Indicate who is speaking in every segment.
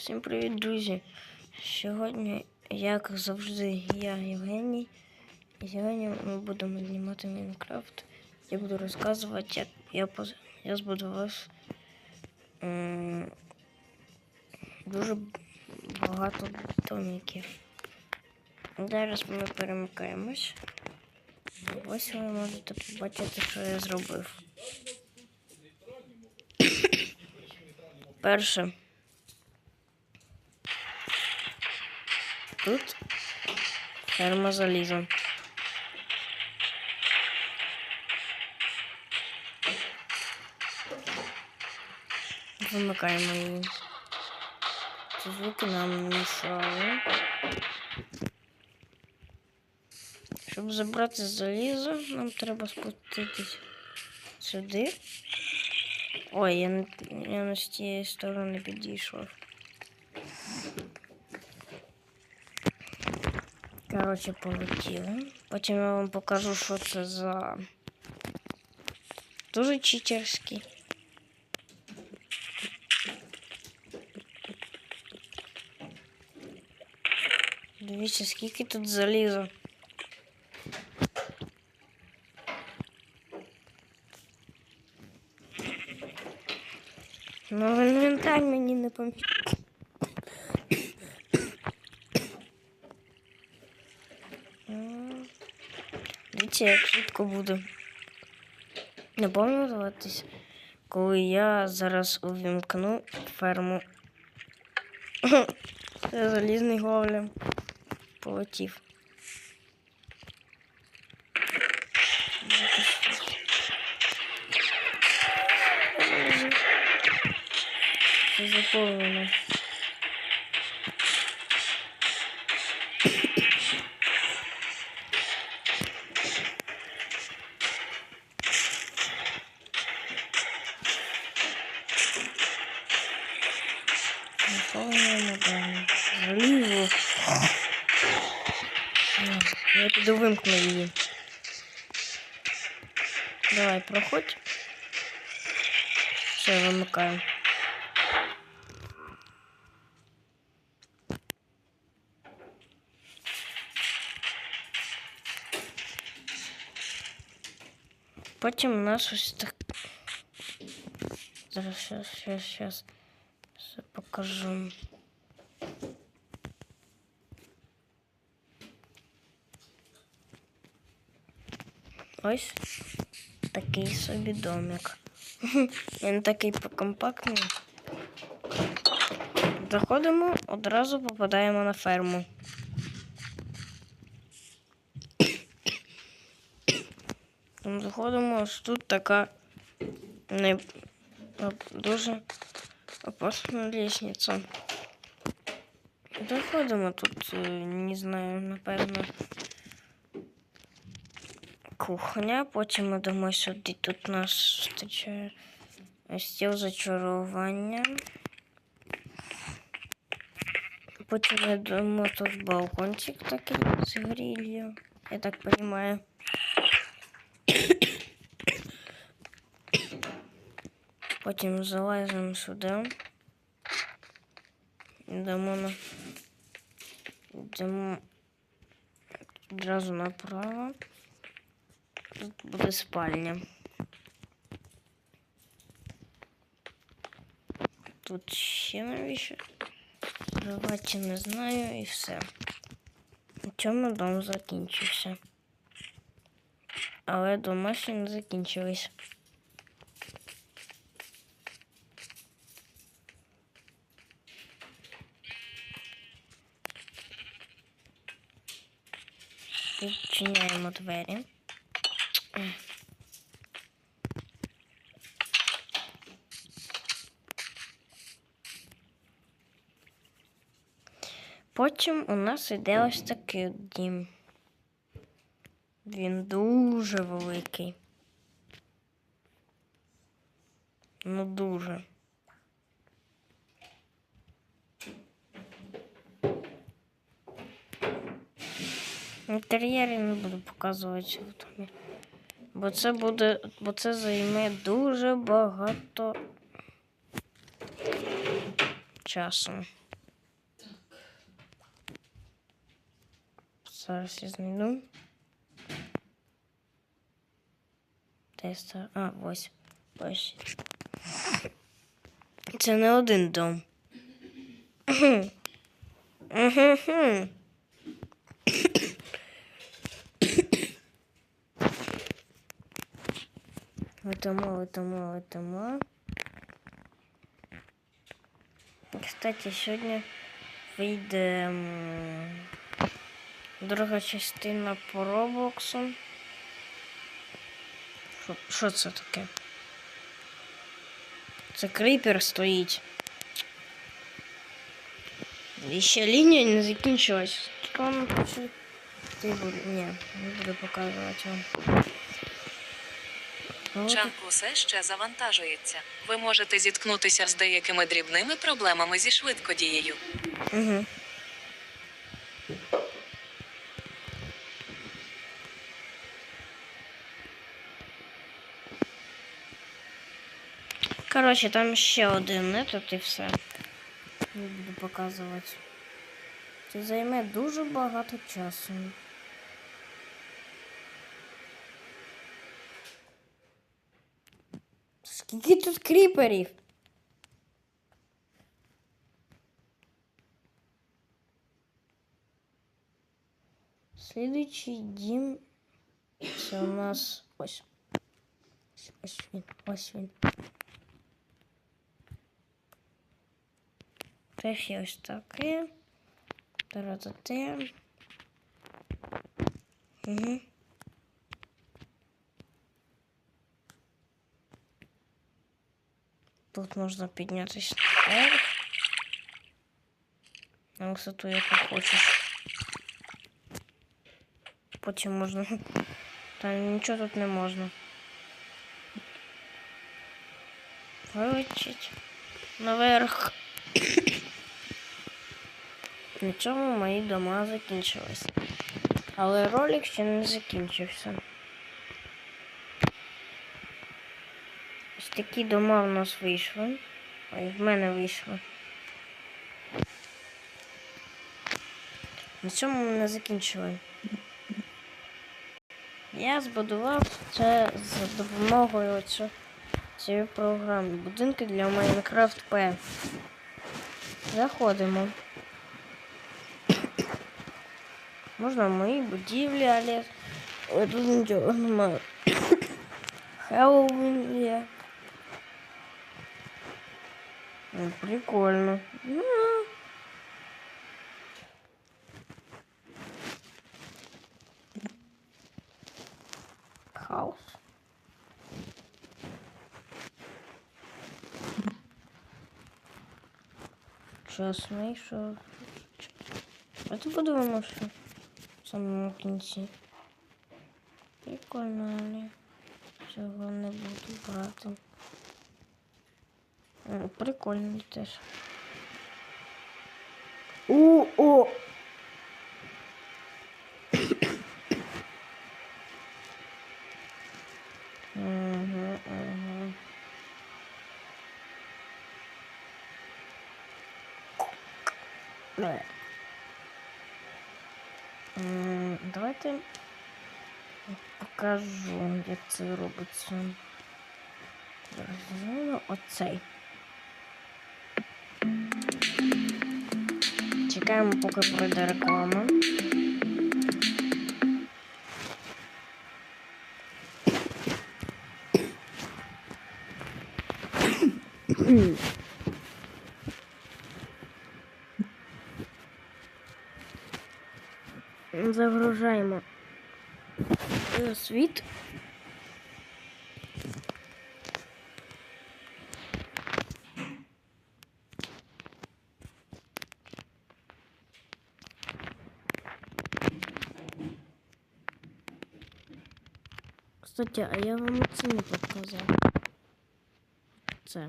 Speaker 1: Всім привіт, друзі! Сьогодні, як завжди, я Євгеній. І сьогодні ми будемо знімати Майнкрафт. Я буду розказувати, як я, поз- я збудував м, дуже багато домиків. Зараз ми перемикаємось. Ось ви можете побачити, що я зробив. Перше. Тут ферма заліза. Вимикаємо її. Ці звуки нам мішали. Щоб забрати залізо, нам треба спуститись сюди. Ой, я, не- я не з тієї сторони підійшов. Коротше, полетіли. Потім я вам покажу, що це за дуже читерський. Дивіться, скільки тут заліза. Ну, інвентар мені не поміг. Дивіться, як швидко буде. Не пам'ятатись, коли я зараз увімкну ферму. Залізний голем полетів. Заповнено. Заповнено, да. Залізо. Ну, Я піду вимкну її. Давай, проходь. Все, вимикаю. Потім у нас ось так. Зараз, щас, щас, щас. Покажу. Ось такий собі домик. Він такий компактний. Заходимо, одразу попадаємо на ферму. Заходимо, ось тут така не оп- дуже опасна лестниця. Заходимо тут, е, не знаю, напевно, кухня, потім йдемо сюди, тут нас зустрічає стіл зачарування. Потім йдемо тут балкончик такий з грилью, я так розумію. Потім залазимо сюди. Йдемо на. Йдемо одразу направо. Тут буде спальня. Тут ще навіщо? Кроваті не знаю і все. На цьому дом закінчився. Але домашні не закінчились. Відчиняємо двері. Потім у нас іде ось такий дім. Він дуже великий. Ну дуже. Ну, Інтер'єр я не буду показувати. Бо це буде, бо це займе дуже багато часу. Зараз я знайду. Тестер. А, ось. Ось. Це не один дом. Угу. Летимо, летимо, летимо. Кстати, сьогодні вийде друга частина по Роблоксу. Що- це таке? Це кріпер стоїть. І ще лінія не закінчилась. Ти. Ні, не буду показувати вам. От.
Speaker 2: Чанк усе ще завантажується. Ви можете зіткнутися з деякими дрібними проблемами зі швидкодією.
Speaker 1: Угу. Коротше, там ще один метод і все. Не буду показувати. Це займе дуже багато часу. тут кріперів? Следующий дім це у нас ось. Ось- Ось він, ось він. Перші ось таке. Таратате. Угу. Тут можна піднятися наверх. На висоту, яку хочеш. Потім можна. Та нічого тут не можна. Вилучить наверх. На цьому мої дома закінчились. Але ролик ще не закінчився. Такі дома в нас вийшли. Ой, в мене вийшли. На цьому ми не закінчили. Я збудував це за допомогою цієї програми. Будинки для Minecraft P. Заходимо. Можна мої будівлі, але тут нічого немає. Хеллоуін є. Ну, прикольно. Хаос. Сейчас мы еще... А ты подумал, что самому кінці. Прикольно, але цього не буду брати. Прикольно теж. О, о! Ага, ага. Давайте покажу, як це робиться. Оцей. Чекаємо, поки пройде реклама. Загружаємо світ. Кстати, а я вам це не показав. Це.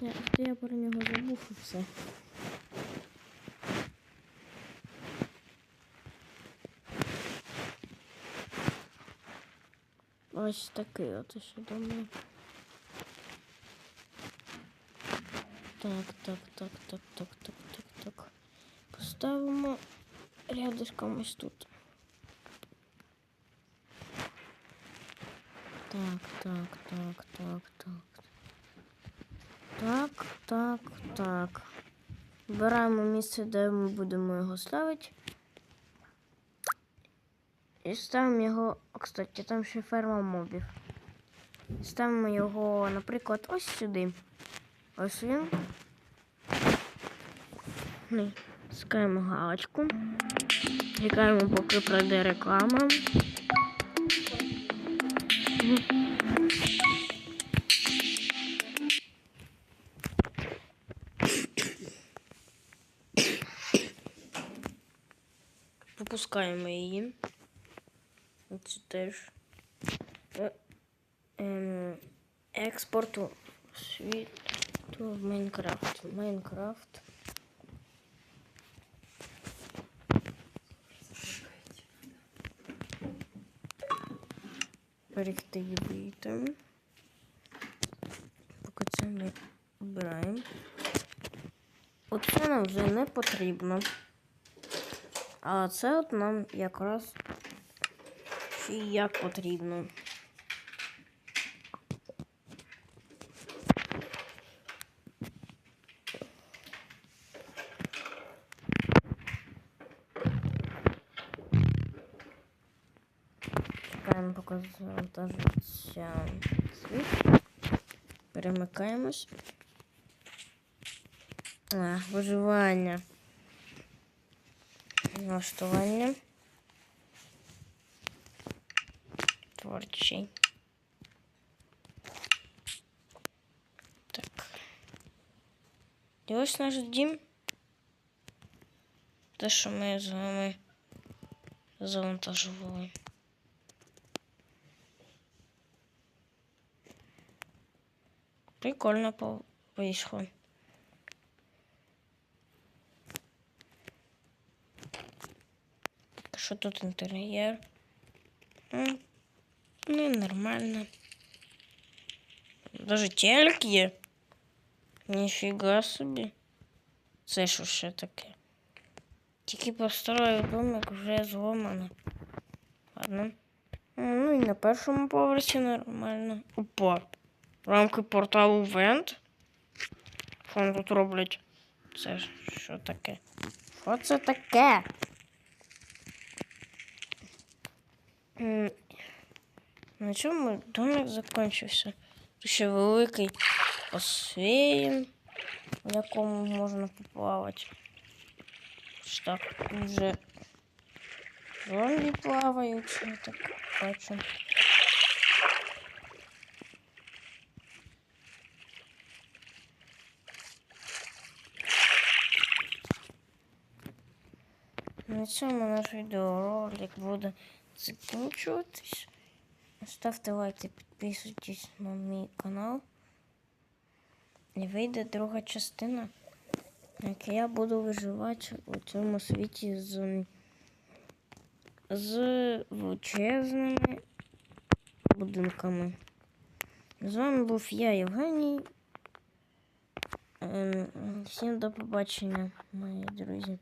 Speaker 1: Я, я про нього забув і все. Ось такий от ще думаю. Так, так, так, так, так, так, так, так. ставимо рядышком ось тут. Так, так, так, так, так. Так, так, так. Вибираємо місце, де ми будемо його ставити. І ставимо його, кстати, там ще ферма мобів. Ставимо його, наприклад, ось сюди. Ось він. Скаємо галочку. Чекаємо, поки пройде реклама. Пропускаємо її. Це теж. Е, ем, експорту світу в Майнкрафт. Майнкрафт. Берегти і. Поки це ми обираємо. Оце нам вже не потрібно. А це от нам якраз як потрібно. Чекаємо, поки завантажиться світ. Перемикаємось. А, виживання. Налаштування. Творчий. Так. І ось наш дім. Те, що ми з вами завантажували. Прикольно по- вийшло. Що тут інтер'єр? М, Ну, нормально. Даже телек є. Ніфіга собі. Це що ще таке? Тільки построїв домик вже зломано. Ладно. М, Ну і на першому поверсі нормально. Опа. Рамки порталу Вент. Що вони тут роблять? Це що таке? Що це таке? На чому домик закінчився? Тут ще великий басейн, в якому можна поплавати. Так, вже зомбі плавають, я так бачу. На цьому наш відеоролик буде закінчуватись. Ставте лайки, підписуйтесь на мій канал. І вийде друга частина, як я буду виживати у цьому світі з, з величезними будинками. З вами був я, Євгеній. Ем, Всім до побачення, мої друзі.